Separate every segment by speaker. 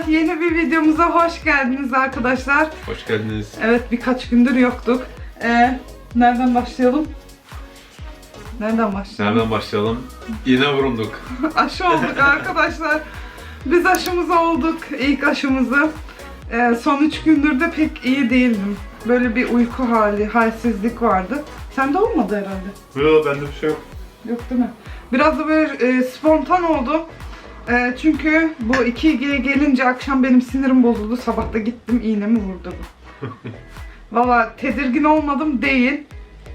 Speaker 1: Merhaba, yeni bir videomuza hoş geldiniz arkadaşlar.
Speaker 2: Hoş geldiniz.
Speaker 1: Evet, birkaç gündür yoktuk. Ee, nereden başlayalım? Nereden başlayalım?
Speaker 2: Nereden başlayalım? Yine vurunduk.
Speaker 1: Aşı olduk arkadaşlar. Biz aşımızı olduk, ilk aşımızı. Ee, son üç gündür de pek iyi değildim. Böyle bir uyku hali, halsizlik vardı. Sende olmadı herhalde.
Speaker 2: Yok bende bir şey yok.
Speaker 1: Yok değil mi? Biraz da böyle e, spontan oldu. E, çünkü bu 2G gelince akşam benim sinirim bozuldu. Sabah da gittim iğnemi vurdum. Valla tedirgin olmadım değil.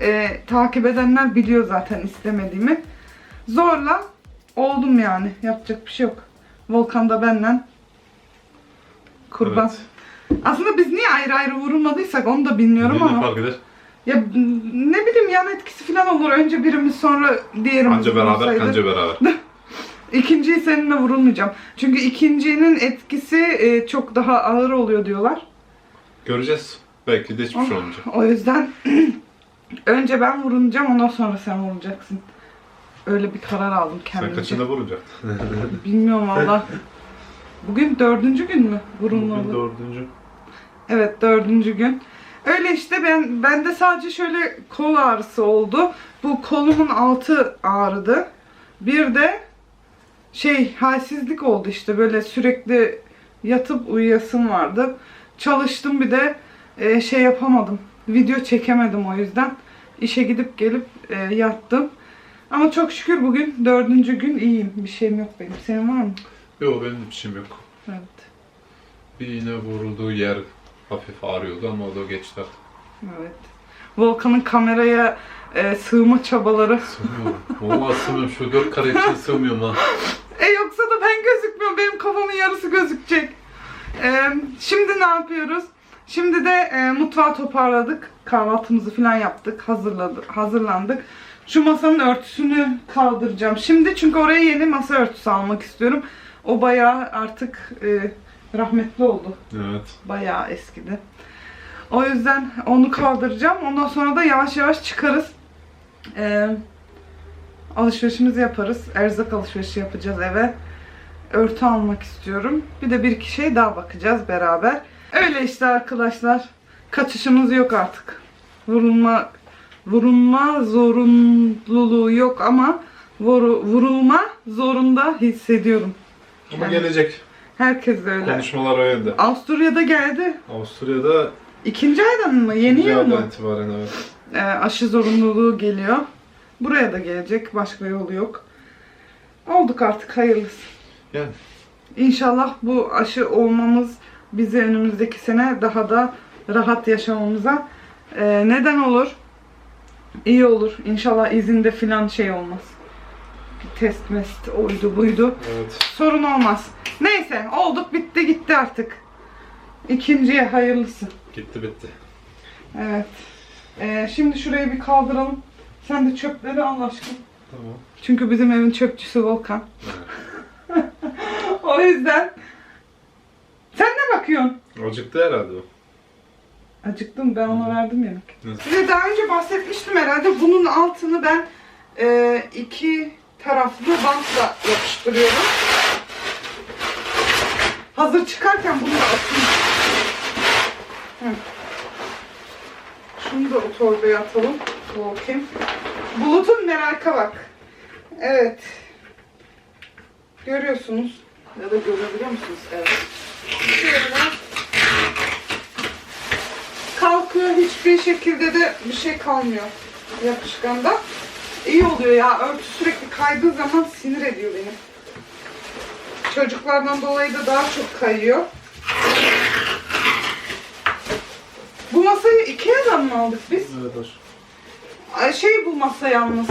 Speaker 1: E, takip edenler biliyor zaten istemediğimi. Zorla oldum yani. Yapacak bir şey yok. Volkan da benden kurban.
Speaker 2: Evet.
Speaker 1: Aslında biz niye ayrı ayrı vurulmadıysak onu da bilmiyorum
Speaker 2: Ne
Speaker 1: ama.
Speaker 2: fark eder?
Speaker 1: Ya ne bileyim yan etkisi falan olur. Önce birimiz sonra diğerimiz
Speaker 2: Anca beraber, kanca beraber.
Speaker 1: İkinciyi seninle vurulmayacağım. Çünkü ikincinin etkisi e, çok daha ağır oluyor diyorlar.
Speaker 2: Göreceğiz. Belki de hiçbir şey olmayacak.
Speaker 1: O yüzden önce ben vurulacağım ondan sonra sen vurulacaksın. Öyle bir karar aldım
Speaker 2: Sen
Speaker 1: kendimce.
Speaker 2: kaçında vuracaksın?
Speaker 1: Bilmiyorum valla. Bugün dördüncü gün mü vurulmalı?
Speaker 2: Bugün dördüncü.
Speaker 1: Evet dördüncü gün. Öyle işte ben bende sadece şöyle kol ağrısı oldu. Bu kolumun altı ağrıdı. Bir de şey halsizlik oldu işte böyle sürekli yatıp uyuyasım vardı. Çalıştım bir de e, şey yapamadım. Video çekemedim o yüzden. İşe gidip gelip e, yattım. Ama çok şükür bugün dördüncü gün iyiyim. Bir şeyim yok benim. Senin var mı?
Speaker 2: Yok benim bir şeyim yok.
Speaker 1: Evet.
Speaker 2: Bir iğne vurulduğu yer hafif ağrıyordu ama o da geçti artık.
Speaker 1: Evet. Volkan'ın kameraya e, sığma çabaları.
Speaker 2: Sığmıyorum. Vallahi sığmıyorum. Şu dört kare için sığmıyorum ha.
Speaker 1: E yoksa da ben gözükmüyorum. Benim kafamın yarısı gözükecek. E, şimdi ne yapıyoruz? Şimdi de e, mutfağı toparladık. Kahvaltımızı falan yaptık. Hazırladık, hazırlandık. Şu masanın örtüsünü kaldıracağım. Şimdi çünkü oraya yeni masa örtüsü almak istiyorum. O bayağı artık e, rahmetli oldu.
Speaker 2: Evet.
Speaker 1: Bayağı eskidi. O yüzden onu kaldıracağım. Ondan sonra da yavaş yavaş çıkarız. Ee, alışverişimizi yaparız. Erzak alışverişi yapacağız eve. Örtü almak istiyorum. Bir de bir iki şey daha bakacağız beraber. Öyle işte arkadaşlar. Kaçışımız yok artık. Vurulma vurulma zorunluluğu yok ama vuru- vurulma zorunda hissediyorum.
Speaker 2: Ama
Speaker 1: Yani
Speaker 2: gelecek.
Speaker 1: Herkes öyle.
Speaker 2: Konuşmalar yönde.
Speaker 1: Avusturya'da geldi.
Speaker 2: Avusturya'da
Speaker 1: İkinci aydan mı? Yeni
Speaker 2: ikinci
Speaker 1: yıl
Speaker 2: aydan
Speaker 1: mı?
Speaker 2: itibaren evet.
Speaker 1: Ee, aşı zorunluluğu geliyor. Buraya da gelecek. Başka yolu yok. Olduk artık hayırlısı.
Speaker 2: Yani
Speaker 1: İnşallah bu aşı olmamız bizi önümüzdeki sene daha da rahat yaşamamıza e, neden olur. İyi olur. İnşallah izinde filan şey olmaz. Bir test mest oydu buydu.
Speaker 2: evet.
Speaker 1: Sorun olmaz. Neyse olduk bitti gitti artık. İkinciye hayırlısı.
Speaker 2: Gitti bitti.
Speaker 1: Evet. Ee, şimdi şurayı bir kaldıralım. Sen de çöpleri al aşkım.
Speaker 2: Tamam.
Speaker 1: Çünkü bizim evin çöpçüsü Volkan. o yüzden. Sen ne bakıyorsun?
Speaker 2: Acıktı herhalde o.
Speaker 1: Acıktım ben ona verdim yemek.
Speaker 2: Nasıl?
Speaker 1: Size daha önce bahsetmiştim herhalde. Bunun altını ben e, iki taraflı bantla yapıştırıyorum. Hazır çıkarken bunu da atayım. Hı. Şunu da o torbaya atalım. Bakayım. Bulut'un meraka bak. Evet. Görüyorsunuz. Ya da görebiliyor musunuz? Evet. Şöyle kalkıyor hiçbir şekilde de bir şey kalmıyor yapışkanda. İyi oluyor ya örtü sürekli kaydığı zaman sinir ediyor beni. Çocuklardan dolayı da daha çok kayıyor. Bu masayı Ikea'dan mı aldık biz?
Speaker 2: Evet hoş.
Speaker 1: Ay, Şey bu masa yalnız.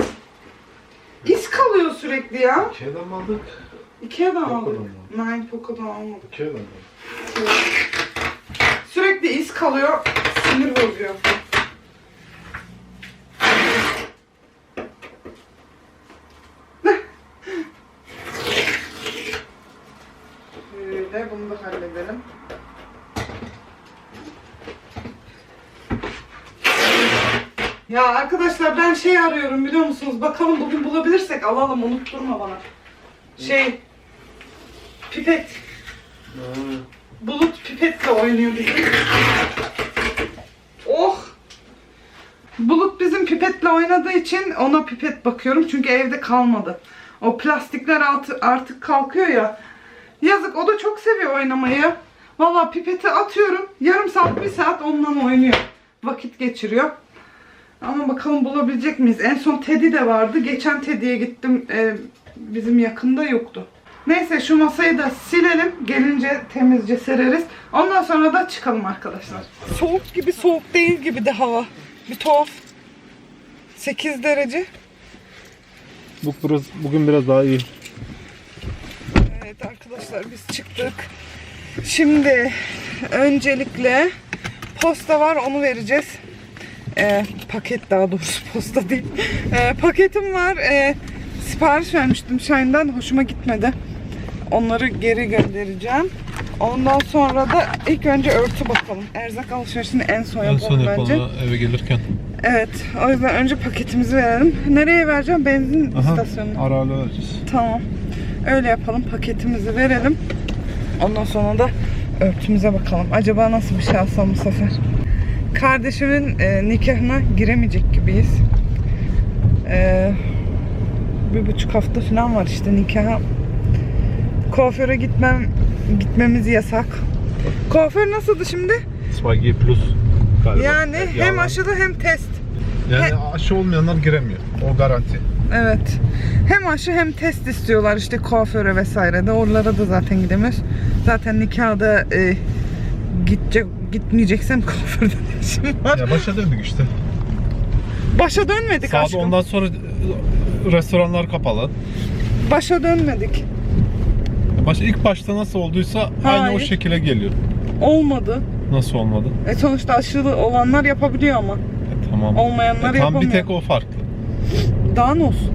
Speaker 1: İz kalıyor sürekli ya.
Speaker 2: Ikea'dan mı aldık?
Speaker 1: Ikea'dan
Speaker 2: Poco'dan
Speaker 1: aldık.
Speaker 2: mı?
Speaker 1: Nein, Poco'dan almadık.
Speaker 2: Ikea'dan mı?
Speaker 1: Sürekli iz kalıyor, sinir bozuyor. Şöyle bunu da halledelim. Ya arkadaşlar ben şey arıyorum biliyor musunuz? Bakalım bugün bulabilirsek alalım unutturma bana. Şey pipet. Bulut pipetle oynuyor bizim. Oh! Bulut bizim pipetle oynadığı için ona pipet bakıyorum. Çünkü evde kalmadı. O plastikler artık kalkıyor ya. Yazık o da çok seviyor oynamayı. Valla pipeti atıyorum. Yarım saat bir saat onunla oynuyor. Vakit geçiriyor. Ama bakalım bulabilecek miyiz? En son Teddy de vardı. Geçen Teddy'ye gittim. Ee, bizim yakında yoktu. Neyse şu masayı da silelim. Gelince temizce sereriz. Ondan sonra da çıkalım arkadaşlar. Soğuk gibi soğuk değil gibi de hava. Bir tuhaf. 8 derece.
Speaker 3: Bu biraz, bugün biraz daha iyi.
Speaker 1: Evet arkadaşlar biz çıktık. Şimdi öncelikle posta var onu vereceğiz. Ee, paket daha doğrusu posta değil. Ee, paketim var. Ee, sipariş vermiştim Shine'dan. Hoşuma gitmedi. Onları geri göndereceğim. Ondan sonra da ilk önce örtü bakalım. Erzak alışverişini en son yapalım bence.
Speaker 3: eve gelirken.
Speaker 1: Evet. O yüzden önce paketimizi verelim. Nereye vereceğim? Benzin istasyonuna.
Speaker 3: Aralı vereceğiz.
Speaker 1: Tamam. Öyle yapalım. Paketimizi verelim. Ondan sonra da örtümüze bakalım. Acaba nasıl bir şey alsam bu sefer? Kardeşimin e, nikahına giremeyecek gibiyiz. E, bir buçuk hafta falan var işte nikaha. Kuaföre gitmem gitmemiz yasak. Kuaför nasıldı şimdi?
Speaker 3: Spaghetti Plus galiba.
Speaker 1: Yani hem
Speaker 3: Yalan.
Speaker 1: aşılı hem test.
Speaker 3: Yani aşı olmayanlar giremiyor. O garanti.
Speaker 1: Evet. Hem aşı hem test istiyorlar işte kuaföre vesaire de. Oralara da zaten gidemiyoruz. Zaten nikahda e, gidecek gitmeyeceksem kuaförde ne işim var.
Speaker 3: Ya başa döndük işte.
Speaker 1: Başa dönmedik
Speaker 3: Saat
Speaker 1: aşkım.
Speaker 3: ondan sonra restoranlar kapalı.
Speaker 1: Başa dönmedik.
Speaker 3: Baş, ilk başta nasıl olduysa aynı o
Speaker 1: Hayır.
Speaker 3: şekilde geliyor.
Speaker 1: Olmadı.
Speaker 3: Nasıl olmadı?
Speaker 1: E sonuçta aşılı olanlar yapabiliyor ama.
Speaker 3: E, tamam.
Speaker 1: Olmayanlar
Speaker 3: E, tam
Speaker 1: yapamıyor.
Speaker 3: bir tek o farklı.
Speaker 1: Daha ne olsun?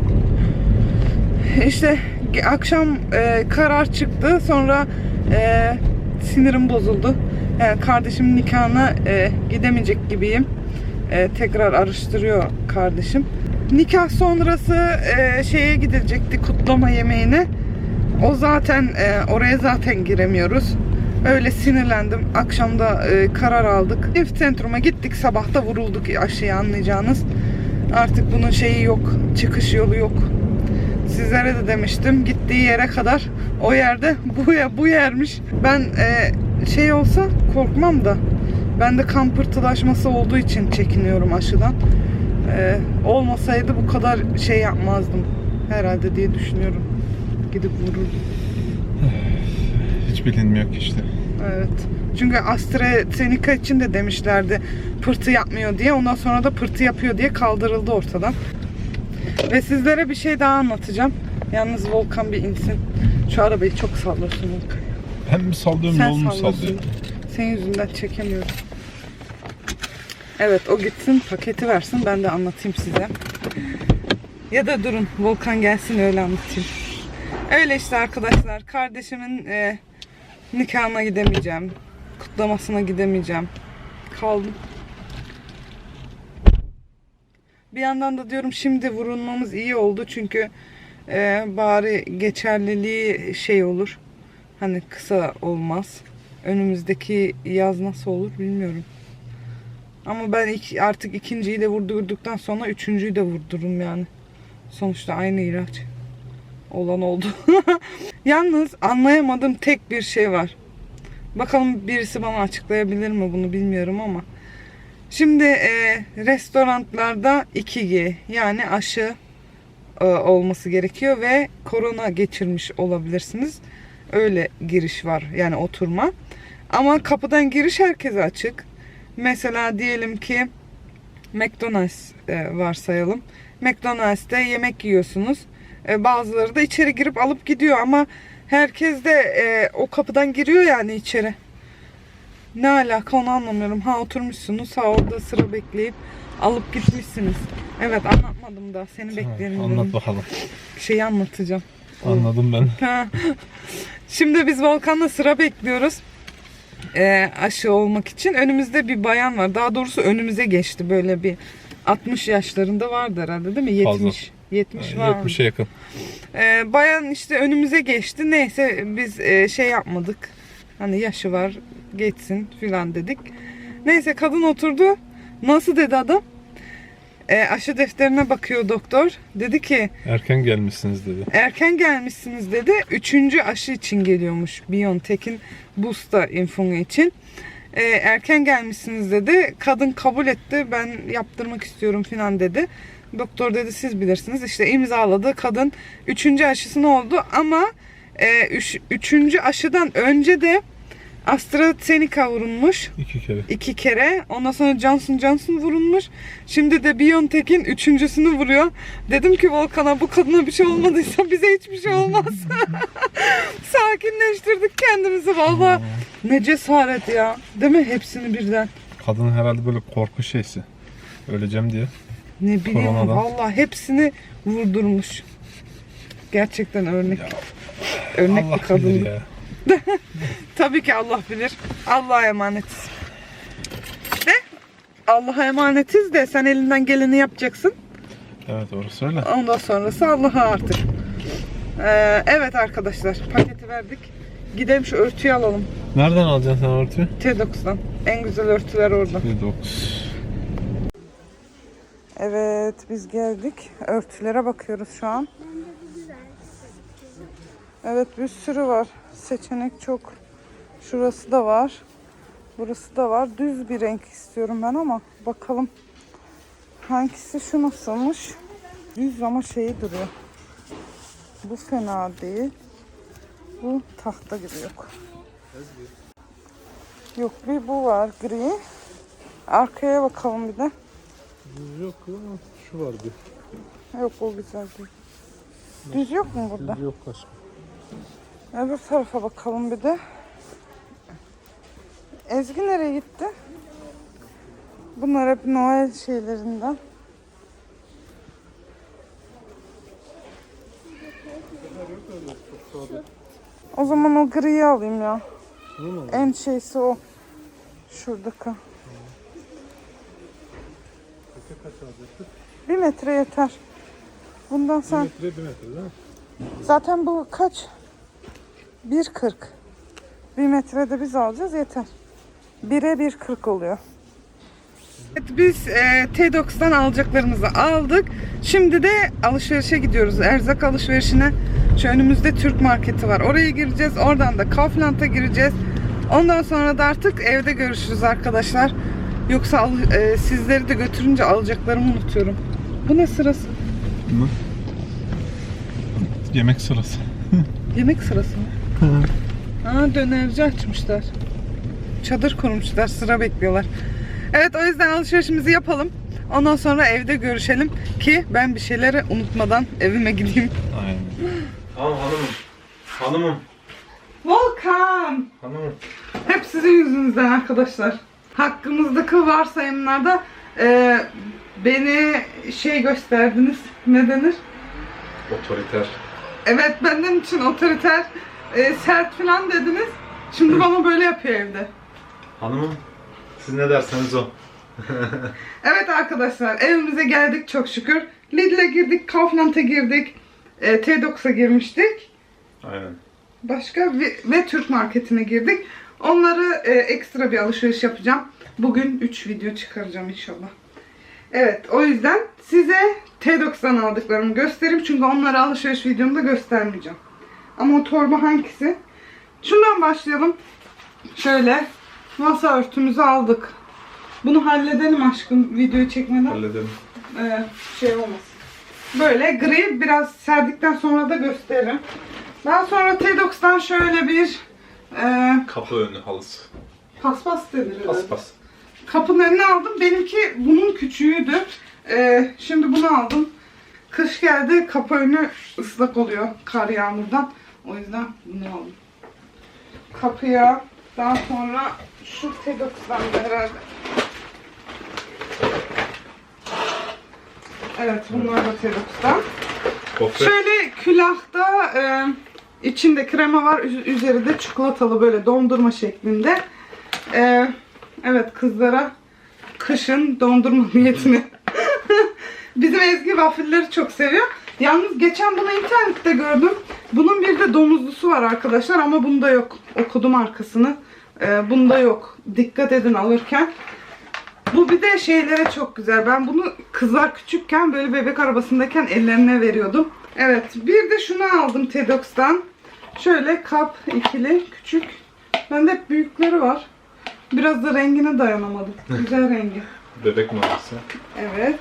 Speaker 1: İşte akşam e, karar çıktı. Sonra e, sinirim bozuldu. Yani kardeşimin nikahına e, gidemeyecek gibiyim. E, tekrar araştırıyor kardeşim. Nikah sonrası e, şeye gidilecekti kutlama yemeğine. O zaten e, oraya zaten giremiyoruz. Öyle sinirlendim. Akşamda e, karar aldık. Çift centruma gittik. Sabahta vurulduk aşıya anlayacağınız. Artık bunun şeyi yok. Çıkış yolu yok. Sizlere de demiştim. Gittiği yere kadar o yerde bu ya bu yermiş. Ben e, şey olsa korkmam da. Ben de kan pıhtılaşması olduğu için çekiniyorum aşıdan. E, olmasaydı bu kadar şey yapmazdım herhalde diye düşünüyorum. Gidip vururdum.
Speaker 3: Hiç bilinmiyor ki işte.
Speaker 1: Evet. Çünkü AstraZeneca için de demişlerdi pırtı yapmıyor diye. Ondan sonra da pırtı yapıyor diye kaldırıldı ortadan. Ve sizlere bir şey daha anlatacağım. Yalnız Volkan bir insin. Şu arabayı çok sallıyorsun Volkan.
Speaker 3: Ben mi sallıyorum
Speaker 1: Sen
Speaker 3: yol mu
Speaker 1: sallıyorsun.
Speaker 3: sallıyor?
Speaker 1: Senin yüzünden çekemiyorum. Evet o gitsin paketi versin ben de anlatayım size. Ya da durun Volkan gelsin öyle anlatayım. Öyle işte arkadaşlar kardeşimin e, nikahına gidemeyeceğim. Kutlamasına gidemeyeceğim. Kaldım. Bir yandan da diyorum şimdi vurulmamız iyi oldu çünkü e, bari geçerliliği şey olur. Hani kısa olmaz. Önümüzdeki yaz nasıl olur bilmiyorum. Ama ben ilk, artık ikinciyi de vurdurduktan sonra üçüncüyü de vurdururum yani. Sonuçta aynı ilaç. Olan oldu. Yalnız anlayamadığım tek bir şey var. Bakalım birisi bana açıklayabilir mi bunu bilmiyorum ama. Şimdi e, restoranlarda 2G yani aşı e, olması gerekiyor ve korona geçirmiş olabilirsiniz. Öyle giriş var yani oturma. Ama kapıdan giriş herkese açık. Mesela diyelim ki McDonald's e, varsayalım. McDonald's'te yemek yiyorsunuz. E, bazıları da içeri girip alıp gidiyor ama herkes de e, o kapıdan giriyor yani içeri. Ne alaka onu anlamıyorum. Ha oturmuşsunuz ha orada sıra bekleyip alıp gitmişsiniz. Evet anlatmadım da seni bekleyelim.
Speaker 3: Anlat bakalım.
Speaker 1: Şeyi anlatacağım.
Speaker 3: Anladım ben.
Speaker 1: Ha. Şimdi biz Volkan'la sıra bekliyoruz. Ee, aşı olmak için. Önümüzde bir bayan var. Daha doğrusu önümüze geçti. Böyle bir 60 yaşlarında vardı herhalde değil mi? 70.
Speaker 3: Fazla.
Speaker 1: 70 var.
Speaker 3: 70'e yakın.
Speaker 1: Ee, bayan işte önümüze geçti. Neyse biz e, şey yapmadık. Hani yaşı var geçsin filan dedik. Neyse kadın oturdu. Nasıl dedi adam? E, aşı defterine bakıyor doktor. Dedi ki
Speaker 3: Erken gelmişsiniz dedi.
Speaker 1: erken gelmişsiniz dedi. Üçüncü aşı için geliyormuş BioNTech'in booster infonu için. Ee, erken gelmişsiniz dedi. Kadın kabul etti. Ben yaptırmak istiyorum falan dedi. Doktor dedi siz bilirsiniz. İşte imzaladı. Kadın üçüncü aşısını oldu ama e, üç, üçüncü aşıdan önce de AstraZeneca vurulmuş
Speaker 3: İki kere.
Speaker 1: iki kere. Ondan sonra Johnson Johnson vurulmuş. Şimdi de BioNTech'in üçüncüsünü vuruyor. Dedim ki Volkan'a bu kadına bir şey olmadıysa bize hiçbir şey olmaz. Sakinleştirdik kendimizi valla. Ne cesaret ya. Değil mi? Hepsini birden.
Speaker 3: Kadın herhalde böyle korku şeysi. Öleceğim diye.
Speaker 1: Ne bileyim
Speaker 3: Koronadan.
Speaker 1: valla hepsini vurdurmuş. Gerçekten örnek. Örnek
Speaker 3: Allah
Speaker 1: bir kadın.
Speaker 3: ya.
Speaker 1: Tabii ki Allah bilir. Allah'a emanetiz. De Allah'a emanetiz de sen elinden geleni yapacaksın.
Speaker 3: Evet orası öyle.
Speaker 1: Ondan sonrası Allah'a artık. Ee, evet arkadaşlar paketi verdik. Gidelim şu örtüyü alalım.
Speaker 3: Nereden alacaksın sen örtüyü?
Speaker 1: T9'dan. En güzel örtüler orada.
Speaker 3: Bir dokuz.
Speaker 1: Evet biz geldik. Örtülere bakıyoruz şu an. Evet bir sürü var. Seçenek çok. Şurası da var. Burası da var. Düz bir renk istiyorum ben ama bakalım. Hangisi şu nasılmış? Düz ama şeyi duruyor. Bu fena değil. Bu tahta gibi yok. Yok bir bu var gri. Arkaya bakalım bir de.
Speaker 3: Yok ama şu var bir.
Speaker 1: Yok o güzel değil. Düz yok mu burada?
Speaker 3: Yok aşkım.
Speaker 1: Öbür tarafa bakalım bir de. Ezgi nereye gitti? Bunlar hep Noel şeylerinden. O zaman o griyi alayım ya. En şeysi o. Şuradaki. Bir metre yeter. Bundan sen...
Speaker 3: Metre bir metre değil mi?
Speaker 1: Zaten bu kaç? 1.40. Bir metrede biz alacağız yeter. 1'e 1.40 oluyor. Evet, biz e, T9'dan alacaklarımızı aldık. Şimdi de alışverişe gidiyoruz. Erzak alışverişine. Şu önümüzde Türk marketi var. Oraya gireceğiz. Oradan da Kaufland'a gireceğiz. Ondan sonra da artık evde görüşürüz arkadaşlar. Yoksa al- e, sizleri de götürünce alacaklarımı unutuyorum. Bu ne sırası?
Speaker 3: Mı? Yemek sırası.
Speaker 1: Yemek sırası mı? Aa dönerci açmışlar. Çadır kurmuşlar, sıra bekliyorlar. Evet o yüzden alışverişimizi yapalım. Ondan sonra evde görüşelim ki ben bir şeyleri unutmadan evime gideyim.
Speaker 3: Aynen.
Speaker 2: Tamam hanımım. Hanımım.
Speaker 1: Volkan!
Speaker 2: Hanımım.
Speaker 1: Hep sizin yüzünüzden arkadaşlar. Hakkımızdaki varsayımlarda e, beni şey gösterdiniz. Ne denir?
Speaker 2: Otoriter.
Speaker 1: Evet benden için otoriter, e, sert falan dediniz. Şimdi bana böyle yapıyor evde.
Speaker 2: Hanımım. Siz ne derseniz o.
Speaker 1: Evet arkadaşlar evimize geldik çok şükür. Lidl'e girdik, Kaufland'a girdik, e, T9'a girmiştik.
Speaker 2: Aynen.
Speaker 1: Başka ve, ve Türk marketine girdik. Onları e, ekstra bir alışveriş yapacağım. Bugün 3 video çıkaracağım inşallah. Evet o yüzden size T9'dan aldıklarımı göstereyim. Çünkü onları alışveriş videomda göstermeyeceğim. Ama o torba hangisi? Şundan başlayalım. Şöyle masa örtümüzü aldık. Bunu halledelim aşkım videoyu çekmeden
Speaker 2: Halledelim.
Speaker 1: e, şey olmasın. Böyle gri biraz serdikten sonra da gösteririm. Daha sonra T9'dan şöyle bir e,
Speaker 2: Kapı önü halısı.
Speaker 1: paspas denir.
Speaker 2: Paspas.
Speaker 1: Kapının önüne aldım. Benimki bunun küçüğüydü. E, şimdi bunu aldım. Kış geldi kapı önü ıslak oluyor kar yağmurdan. O yüzden bunu aldım. Kapıya daha sonra şu T9'dan da herhalde. Evet bunlar da T9'dan.
Speaker 2: Gofret.
Speaker 1: Şöyle külahta e, içinde krema var. üz- Üzeri de çikolatalı böyle dondurma şeklinde. E, evet kızlara kışın dondurma niyetine. Bizim Ezgi waffle'leri çok seviyor. Yalnız geçen bunu internette gördüm. Bunun bir de domuzlusu var arkadaşlar ama bunda yok. Okudum arkasını. Ee, bunda yok. Dikkat edin alırken. Bu bir de şeylere çok güzel. Ben bunu kızlar küçükken böyle bebek arabasındayken ellerine veriyordum. Evet bir de şunu aldım Tedox'tan. Şöyle kap ikili küçük. Bende hep büyükleri var. Biraz da rengine dayanamadım. Güzel rengi.
Speaker 2: Bebek maması.
Speaker 1: Evet.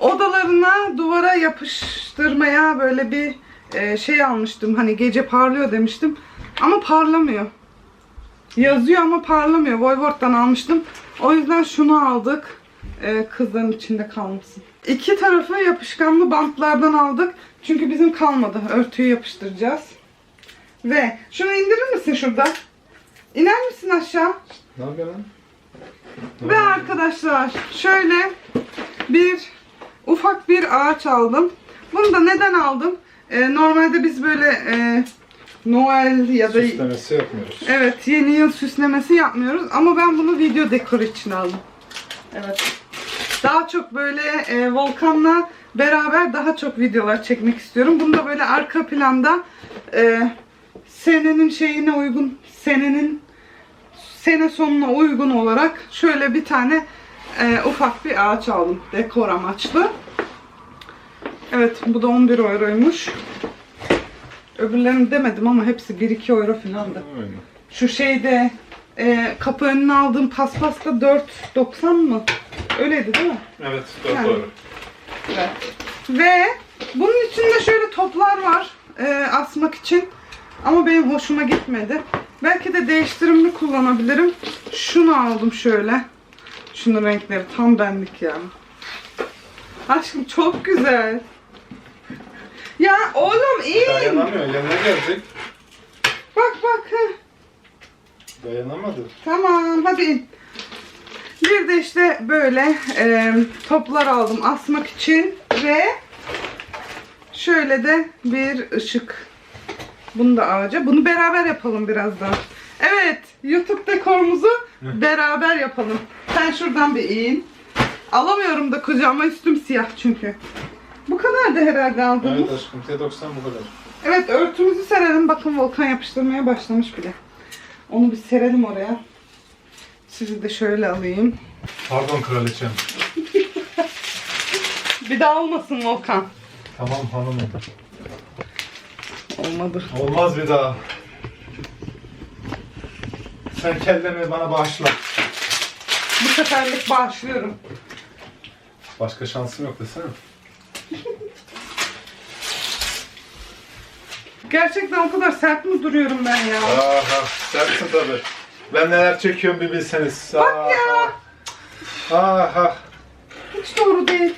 Speaker 1: Odalarına duvara yapıştırmaya böyle bir e, şey almıştım. Hani gece parlıyor demiştim. Ama parlamıyor. Yazıyor ama parlamıyor. Voivod'dan almıştım. O yüzden şunu aldık. E, kızların içinde kalmasın. İki tarafı yapışkanlı bantlardan aldık. Çünkü bizim kalmadı. Örtüyü yapıştıracağız. Ve şunu indirir misin şurada? İner misin aşağı?
Speaker 2: Ne yapıyorsun?
Speaker 1: Ve arkadaşlar şöyle bir ufak bir ağaç aldım. Bunu da neden aldım? Ee, normalde biz böyle e, Noel ya da
Speaker 2: Süslemesi yapmıyoruz.
Speaker 1: evet yeni yıl süslemesi yapmıyoruz ama ben bunu video dekoru için aldım. Evet. Daha çok böyle e, Volkan'la beraber daha çok videolar çekmek istiyorum. Bunu da böyle arka planda e, senenin şeyine uygun, senenin sene sonuna uygun olarak şöyle bir tane e, ufak bir ağaç aldım dekor amaçlı. Evet bu da 11 euroymuş. Öbürlerini demedim ama hepsi 1-2 euro falandı.
Speaker 2: Aynen.
Speaker 1: Şu şeyde e, kapı önüne aldığım paspasta 4.90 mı? Öyleydi değil mi?
Speaker 2: Evet,
Speaker 1: Yani.
Speaker 2: doğru.
Speaker 1: Evet. Ve bunun içinde şöyle toplar var e, asmak için. Ama benim hoşuma gitmedi. Belki de değiştirimli kullanabilirim. Şunu aldım şöyle. Şunun renkleri tam benlik ya. Aşkım çok güzel. Ya oğlum in.
Speaker 2: Dayanamıyor, yanına gelecek.
Speaker 1: Bak bak. heh.
Speaker 2: Dayanamadı.
Speaker 1: Tamam hadi in. Bir de işte böyle e, toplar aldım asmak için ve şöyle de bir ışık. Bunu da ağaca. Bunu beraber yapalım birazdan. Evet, YouTube dekorumuzu beraber yapalım. Sen şuradan bir in. Alamıyorum da kucağıma üstüm siyah çünkü. Bu kadar da herhalde aldığımız.
Speaker 2: Evet aşkım, T90 bu kadar.
Speaker 1: Evet örtümüzü serelim. Bakın Volkan yapıştırmaya başlamış bile. Onu bir serelim oraya. Sizi de şöyle alayım.
Speaker 2: Pardon kraliçem.
Speaker 1: Bir daha olmasın Volkan.
Speaker 2: Tamam hanımım.
Speaker 1: Olmadı.
Speaker 2: Olmaz bir daha. Sen kellemi bana bağışla.
Speaker 1: Bu seferlik bağışlıyorum.
Speaker 2: Başka şansım yok desene.
Speaker 1: Gerçekten o kadar sert mi duruyorum ben ya?
Speaker 2: Aha, sensin tabi. Ben neler çekiyorum bir bilseniz. Bak
Speaker 1: ya.
Speaker 2: Aha.
Speaker 1: Hiç doğru değil.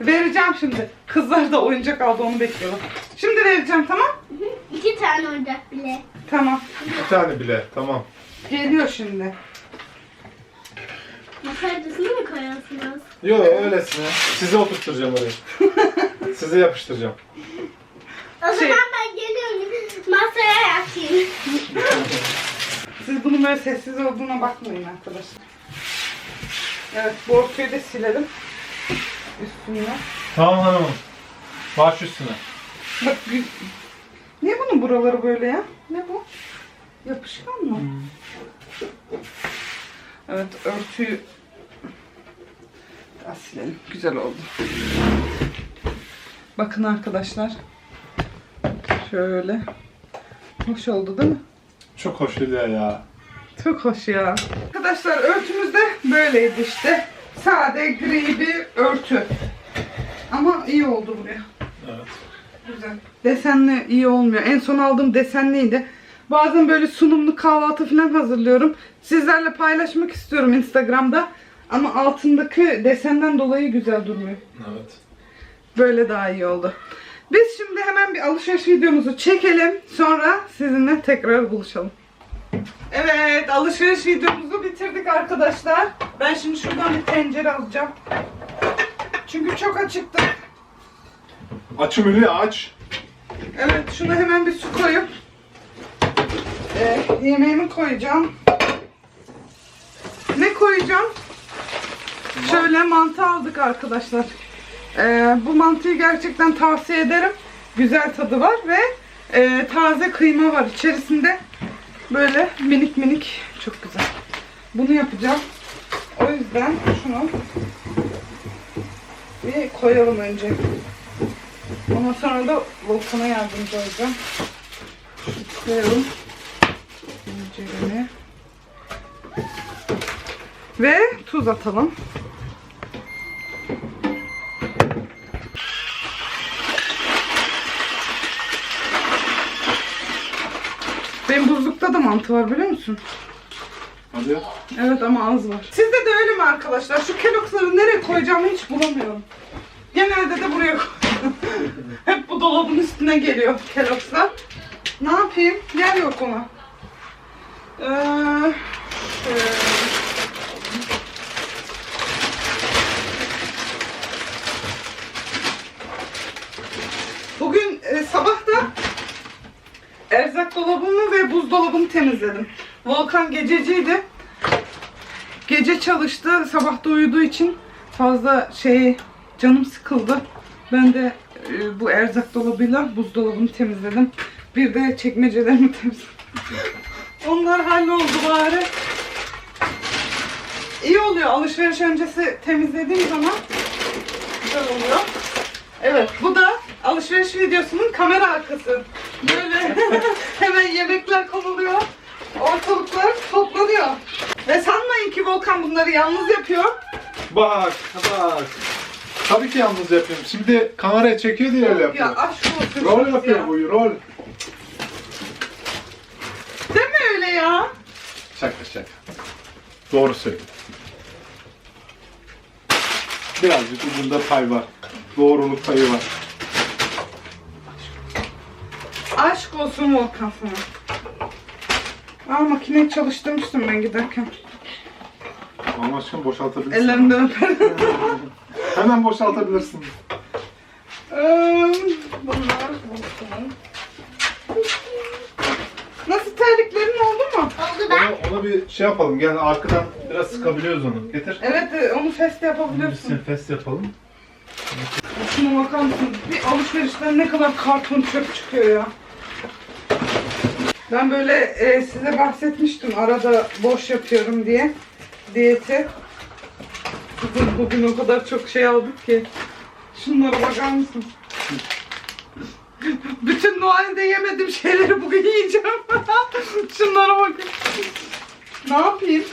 Speaker 1: Vereceğim şimdi. Kızlar da oyuncak aldı onu bekliyorlar. Şimdi vereceğim tamam?
Speaker 4: İki tane oyuncak bile.
Speaker 1: Tamam.
Speaker 2: Bir tane bile, tamam.
Speaker 1: Geliyor şimdi.
Speaker 4: Makarnasını mı koyarsınız?
Speaker 2: Yo öylesine. Sizi oturtturacağım oraya. Sizi yapıştıracağım.
Speaker 4: O
Speaker 1: Şey-
Speaker 4: zaman ben geliyorum. Masaya yatayım.
Speaker 1: Siz bunun böyle sessiz olduğuna bakmayın arkadaşlar. Evet bu örtüyü de silelim. Üstüne.
Speaker 2: Tamam hanımım. Baş üstüne.
Speaker 1: Bak gü- Niye bunun buraları böyle ya? Ne bu? Yapışkan mı? Evet örtüyü Biraz silelim. Güzel oldu. Bakın arkadaşlar. Şöyle. Hoş oldu değil mi?
Speaker 2: Çok hoş Hülya ya.
Speaker 1: Çok hoş ya. Arkadaşlar örtümüz de böyleydi işte. Sade gri bir örtü. Ama iyi oldu buraya.
Speaker 2: Evet.
Speaker 1: Güzel. Desenli iyi olmuyor. En son aldığım desenliydi. Bazen böyle sunumlu kahvaltı falan hazırlıyorum. Sizlerle paylaşmak istiyorum Instagram'da. Ama altındaki desenden dolayı güzel durmuyor.
Speaker 2: Evet.
Speaker 1: Böyle daha iyi oldu. Biz şimdi hemen bir alışveriş videomuzu çekelim. Sonra sizinle tekrar buluşalım. Evet alışveriş videomuzu bitirdik arkadaşlar. Ben şimdi şuradan bir tencere alacağım. Çünkü çok acıktım.
Speaker 2: Açım Hülya aç.
Speaker 1: Evet şuna hemen bir su koyup e, yemeğimi koyacağım. Ne koyacağım? Şöyle mantı aldık arkadaşlar. E, bu mantıyı gerçekten tavsiye ederim. güzel tadı var ve e, taze kıyma var içerisinde. Böyle minik minik çok güzel. Bunu yapacağım. O yüzden şunu bir koyalım önce. Ondan sonra da Volkan'a yardımcı olacağım. Şunu koyalım. Ve tuz atalım. Benim buzlukta da mantı var biliyor musun?
Speaker 2: Hadi ya.
Speaker 1: Evet ama az var. Sizde de öyle mi arkadaşlar? Şu keloksları nereye koyacağımı hiç bulamıyorum. Genelde de buraya. Hep bu dolabın üstüne geliyor kelokslar. Ne yapayım? Yer yok ona. Ee, şöyle. Bugün e, sabah da erzak dolabımı ve buzdolabını temizledim. Volkan gececiydi. Gece çalıştı, sabah da uyuduğu için fazla şey canım sıkıldı. Ben de e, bu erzak dolabıyla buzdolabını temizledim. Bir de çekmecelerimi temizledim. Onlar halloldu bari. İyi oluyor alışveriş öncesi temizlediğim zaman güzel oluyor. Evet bu da alışveriş videosunun kamera arkası. Böyle hemen yemekler konuluyor. Ortalıklar toplanıyor. Ve sanmayın ki Volkan bunları yalnız yapıyor.
Speaker 3: Bak bak. Tabii ki yalnız yapıyorum. Şimdi kameraya çekiyor diye öyle
Speaker 1: Ya
Speaker 3: yapıyor.
Speaker 1: aşk olsun.
Speaker 3: Rol
Speaker 1: ya.
Speaker 3: yapıyor bu rol.
Speaker 1: Deme öyle ya.
Speaker 3: Şaka şaka. Doğru söylüyor. Birazcık ucunda pay var. Doğruluk payı var.
Speaker 1: Aşk olsun Volkan sana. Aa makineyi çalıştırmıştım ben giderken.
Speaker 3: Ama aşkım boşaltabilirsin.
Speaker 1: Ellerimden öperim.
Speaker 3: Hemen boşaltabilirsin.
Speaker 1: Eee, Bunlar Volkan'ın. Nasıl terliklerin oldu mu?
Speaker 4: Oldu ben.
Speaker 3: Ona, ona bir şey yapalım. Gel arkadan biraz sıkabiliyoruz onu. Getir.
Speaker 1: Evet e, onu feste
Speaker 3: Bir
Speaker 1: yapabiliyorsun.
Speaker 3: senfest yapalım.
Speaker 1: Şuna bakar mısın? Bir alışverişten ne kadar karton çöp çıkıyor ya. Ben böyle e, size bahsetmiştim arada boş yapıyorum diye diyeti. Bugün, bugün o kadar çok şey aldık ki. Şunlara bakar mısın? Bütün Noel'de yemediğim şeyleri bugün yiyeceğim. Şunlara bakın. Ne yapayım?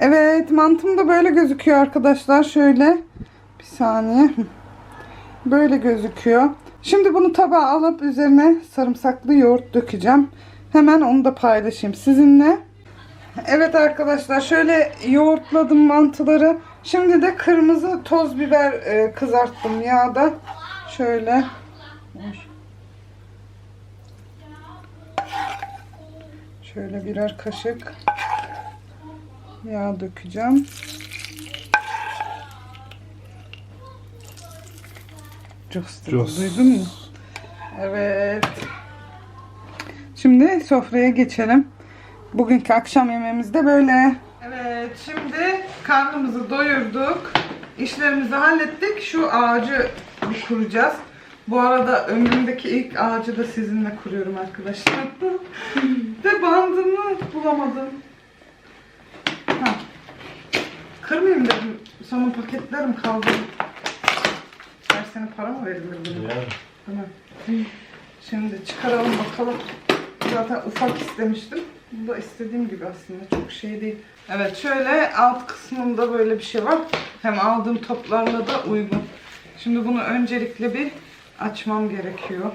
Speaker 1: Evet mantım da böyle gözüküyor arkadaşlar. Şöyle bir saniye. Böyle gözüküyor. Şimdi bunu tabağa alıp üzerine sarımsaklı yoğurt dökeceğim. Hemen onu da paylaşayım sizinle. Evet arkadaşlar şöyle yoğurtladım mantıları. Şimdi de kırmızı toz biber e, kızarttım yağda. Şöyle. Şöyle birer kaşık yağ dökeceğim. Jos,
Speaker 3: Jos.
Speaker 1: duydun mu? Evet. Şimdi sofraya geçelim. Bugünkü akşam yemeğimiz de böyle. Evet, şimdi karnımızı doyurduk. İşlerimizi hallettik. Şu ağacı bir kuracağız. Bu arada ömrümdeki ilk ağacı da sizinle kuruyorum arkadaşlar. Ve bandını bulamadım. Ha. Kırmayayım dedim. Sonra paketlerim kaldı. Versene para mı verilir buna? Değil mi? Şimdi çıkaralım bakalım. Zaten ufak istemiştim. Bu da istediğim gibi aslında çok şey değil. Evet şöyle alt kısmında böyle bir şey var. Hem aldığım toplarla da uygun. Şimdi bunu öncelikle bir açmam gerekiyor.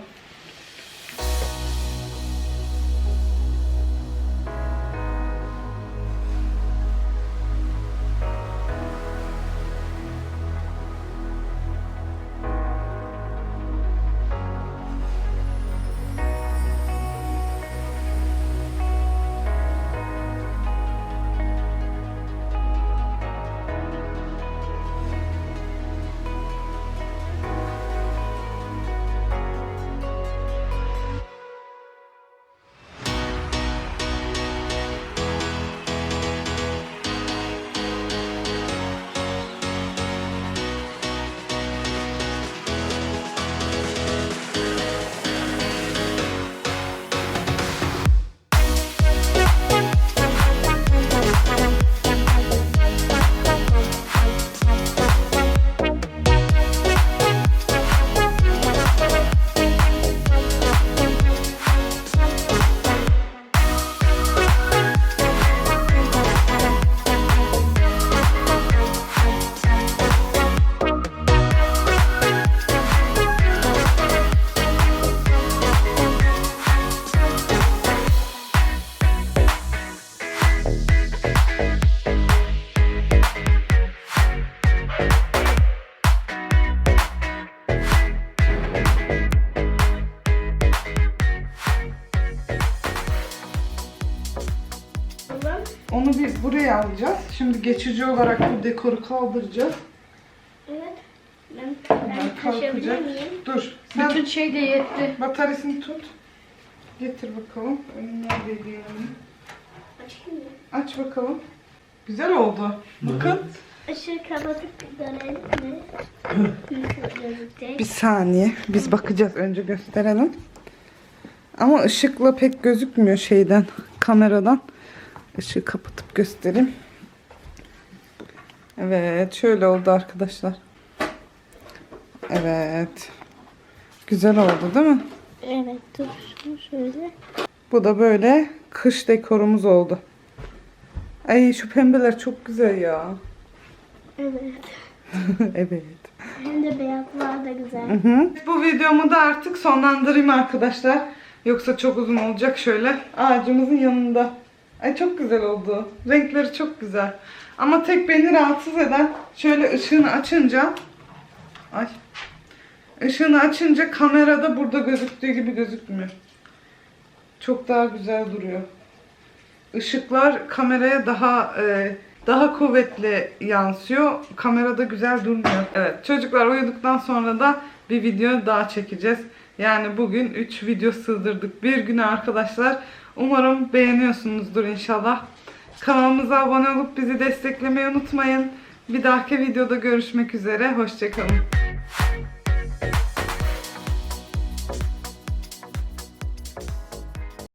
Speaker 1: Onu bir buraya alacağız. Şimdi geçici olarak bu dekoru kaldıracağız.
Speaker 4: Evet. Ben, ben taşıyabilir
Speaker 1: kalkacak.
Speaker 4: miyim?
Speaker 1: Dur. Sen
Speaker 5: Bütün şey de yetti.
Speaker 1: bataryasını tut. Getir bakalım. Önüne dediğini.
Speaker 4: Açayım mı?
Speaker 1: Aç bakalım. Güzel oldu. Bakın.
Speaker 4: Işığı kapatıp dönelim mi? Nasıl gözükecek?
Speaker 1: Bir saniye. Biz bakacağız. Önce gösterelim. Ama ışıkla pek gözükmüyor şeyden. Kameradan. Işığı kapatıp göstereyim. Evet. Şöyle oldu arkadaşlar. Evet. Güzel oldu değil mi?
Speaker 4: Evet dur şunu şöyle.
Speaker 1: Bu da böyle kış dekorumuz oldu. Ay şu pembeler çok güzel ya.
Speaker 4: Evet.
Speaker 1: evet.
Speaker 4: Hem de beyazlar da güzel.
Speaker 1: Hı hı. Bu videomu da artık sonlandırayım arkadaşlar. Yoksa çok uzun olacak şöyle. Ağacımızın yanında. Ay çok güzel oldu. Renkleri çok güzel. Ama tek beni rahatsız eden şöyle ışığını açınca ay ışığını açınca kamerada burada gözüktüğü gibi gözükmüyor. Çok daha güzel duruyor. Işıklar kameraya daha e, daha kuvvetli yansıyor. Kamerada güzel durmuyor. Evet, çocuklar uyuduktan sonra da bir video daha çekeceğiz. Yani bugün 3 video sığdırdık bir güne arkadaşlar. Umarım beğeniyorsunuzdur inşallah. Kanalımıza abone olup bizi desteklemeyi unutmayın. Bir dahaki videoda görüşmek üzere. Hoşçakalın.